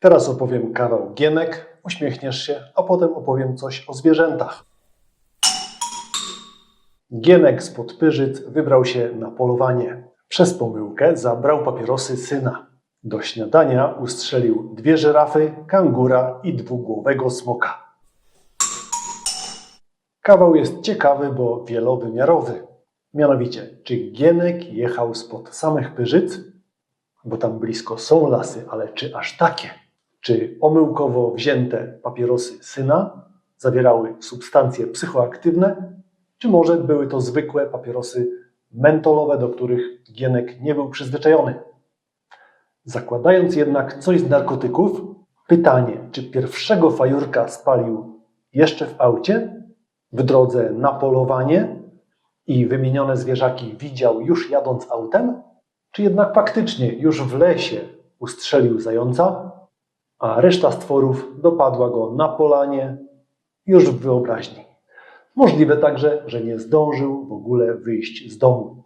Teraz opowiem kawał Gienek, uśmiechniesz się, a potem opowiem coś o zwierzętach. Gienek z Podpyrzyc wybrał się na polowanie. Przez pomyłkę zabrał papierosy syna. Do śniadania ustrzelił dwie żyrafy, kangura i dwugłowego smoka. Kawał jest ciekawy, bo wielowymiarowy. Mianowicie, czy Gienek jechał spod samych Pyrzyc, bo tam blisko są lasy, ale czy aż takie? Czy omyłkowo wzięte papierosy syna zawierały substancje psychoaktywne, czy może były to zwykłe papierosy mentolowe, do których Gienek nie był przyzwyczajony? Zakładając jednak coś z narkotyków, pytanie, czy pierwszego fajurka spalił jeszcze w aucie, w drodze na polowanie i wymienione zwierzaki widział już jadąc autem, czy jednak faktycznie już w lesie ustrzelił zająca, a reszta stworów dopadła go na polanie już w wyobraźni. Możliwe także, że nie zdążył w ogóle wyjść z domu.